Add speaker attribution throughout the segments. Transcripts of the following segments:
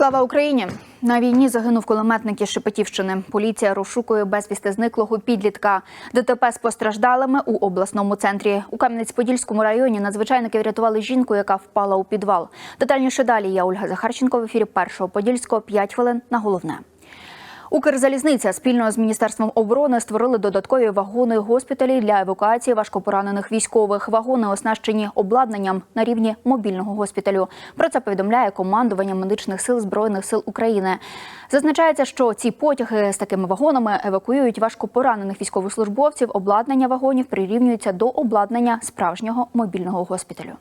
Speaker 1: Слава Україні! На війні загинув кулеметник із Шепетівщини. Поліція розшукує безвісти зниклого підлітка. ДТП з постраждалими у обласному центрі. У Кам'янець-Подільському районі надзвичайники врятували жінку, яка впала у підвал. Детальніше далі я Ольга Захарченко в ефірі першого Подільського. 5 хвилин на головне. Укрзалізниця спільно з міністерством оборони створили додаткові вагони госпіталі для евакуації важкопоранених військових. Вагони оснащені обладнанням на рівні мобільного госпіталю. Про це повідомляє командування медичних сил збройних сил України. Зазначається, що ці потяги з такими вагонами евакуюють важкопоранених військовослужбовців. Обладнання вагонів прирівнюється до обладнання справжнього мобільного госпіталю.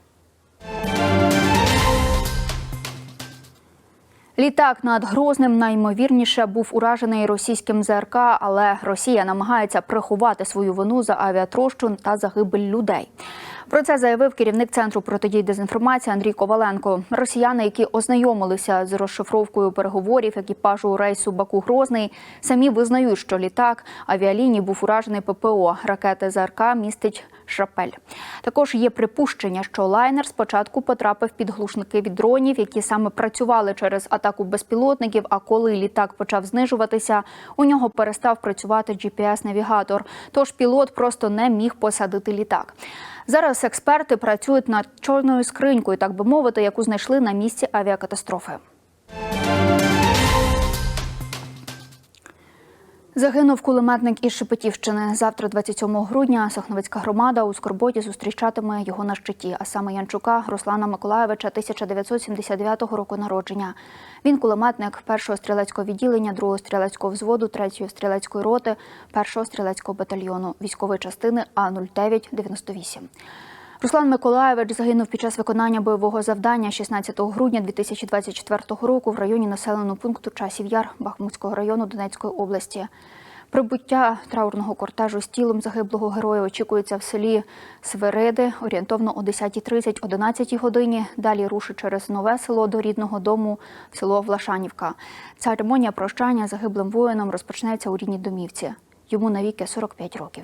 Speaker 1: Літак над Грозним наймовірніше був уражений російським ЗРК, але Росія намагається приховати свою вину за авіатрощу та загибель людей. Про це заявив керівник центру протидії дезінформації Андрій Коваленко. Росіяни, які ознайомилися з розшифровкою переговорів екіпажу рейсу Баку Грозний, самі визнають, що літак авіалінії був уражений ППО. Ракети ЗРК містить шрапель. Також є припущення, що лайнер спочатку потрапив під глушники від дронів, які саме працювали через атаку безпілотників. А коли літак почав знижуватися, у нього перестав працювати GPS-навігатор. Тож пілот просто не міг посадити літак. Зараз експерти працюють над чорною скринькою, так би мовити, яку знайшли на місці авіакатастрофи. Загинув кулеметник із Шепетівщини. Завтра, 27 грудня, Сахновицька громада у Скорботі зустрічатиме його на щиті, а саме Янчука Руслана Миколаєвича 1979 року народження. Він кулеметник першого стрілецького відділення, другого стрілецького взводу, третьої стрілецької роти, першого стрілецького батальйону військової частини А 0998 Руслан Миколаєвич загинув під час виконання бойового завдання 16 грудня 2024 року в районі населеного пункту Часів Яр Бахмутського району Донецької області. Прибуття траурного кортежу з тілом загиблого героя очікується в селі Свериди орієнтовно о 10.30 11 годині. Далі рушить через нове село до рідного дому, село Влашанівка. Церемонія прощання загиблим воїном розпочнеться у рідній домівці. Йому навіки 45 років.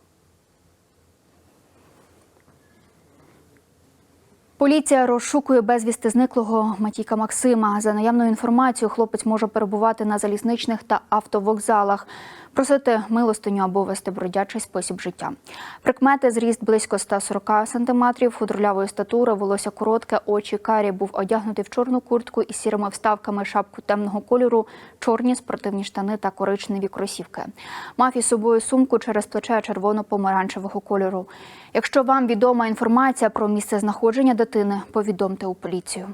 Speaker 1: Поліція розшукує безвісти зниклого Матіка Максима. За наявною інформацією, хлопець може перебувати на залізничних та автовокзалах, просити милостиню або вести бродячий спосіб життя. Прикмети зріст близько 140 сантиметрів, худрулявої статури, волосся коротке, очі карі. Був одягнутий в чорну куртку із сірими вставками, шапку темного кольору, чорні спортивні штани та коричневі кросівки. Мав із собою сумку через плече червоно-помаранчевого кольору. Якщо вам відома інформація про місце знаходження дитини, повідомте у поліцію.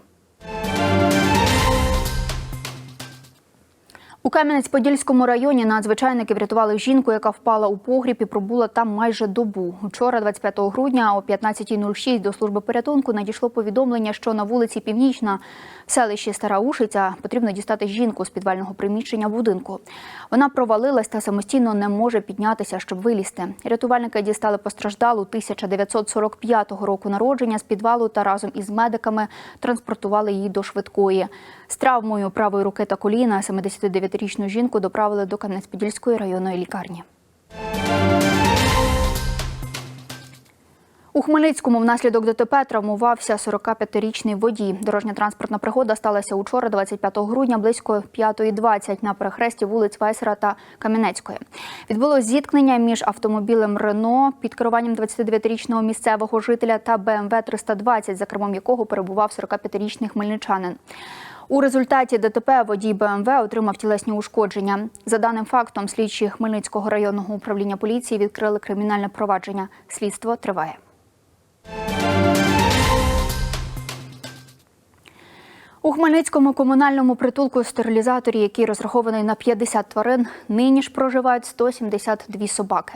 Speaker 1: У Кам'янець-Подільському районі надзвичайники врятували жінку, яка впала у погріб і пробула там майже добу. Вчора, 25 грудня, о 15.06 до служби порятунку надійшло повідомлення, що на вулиці Північна в селищі Стара Ушиця потрібно дістати жінку з підвального приміщення будинку. Вона провалилась та самостійно не може піднятися, щоб вилізти. Рятувальники дістали постраждалу 1945 року народження з підвалу та разом із медиками транспортували її до швидкої. З травмою правої руки та коліна 79-річну жінку доправили до Кам'янець-Подільської районної лікарні. У Хмельницькому внаслідок ДТП травмувався 45-річний водій. Дорожня транспортна пригода сталася учора, 25 грудня, близько 5.20 на перехресті вулиць Вайсера та Кам'янецької. Відбулось зіткнення між автомобілем Рено під керуванням 29-річного місцевого жителя та БМВ 320, за кермом якого перебував 45-річний хмельничанин. У результаті ДТП водій БМВ отримав тілесні ушкодження. За даним фактом, слідчі Хмельницького районного управління поліції відкрили кримінальне провадження. Слідство триває. У Хмельницькому комунальному притулку стерилізаторі, який розрахований на 50 тварин, нині ж проживають 172 собаки.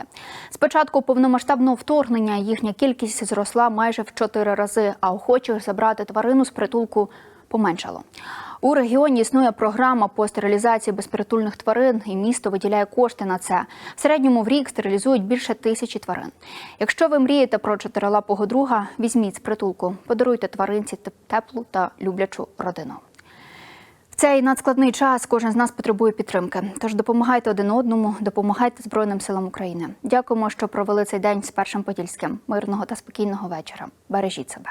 Speaker 1: З початку повномасштабного вторгнення їхня кількість зросла майже в 4 рази, а охочих забрати тварину з притулку поменшало. У регіоні існує програма по стерилізації безпритульних тварин, і місто виділяє кошти на це. В середньому в рік стерилізують більше тисячі тварин. Якщо ви мрієте про чотирилапого друга, візьміть з притулку, подаруйте тваринці теплу та люблячу родину. В цей надскладний час кожен з нас потребує підтримки. Тож допомагайте один одному, допомагайте Збройним силам України. Дякуємо, що провели цей день з першим подільським. Мирного та спокійного вечора. Бережіть себе.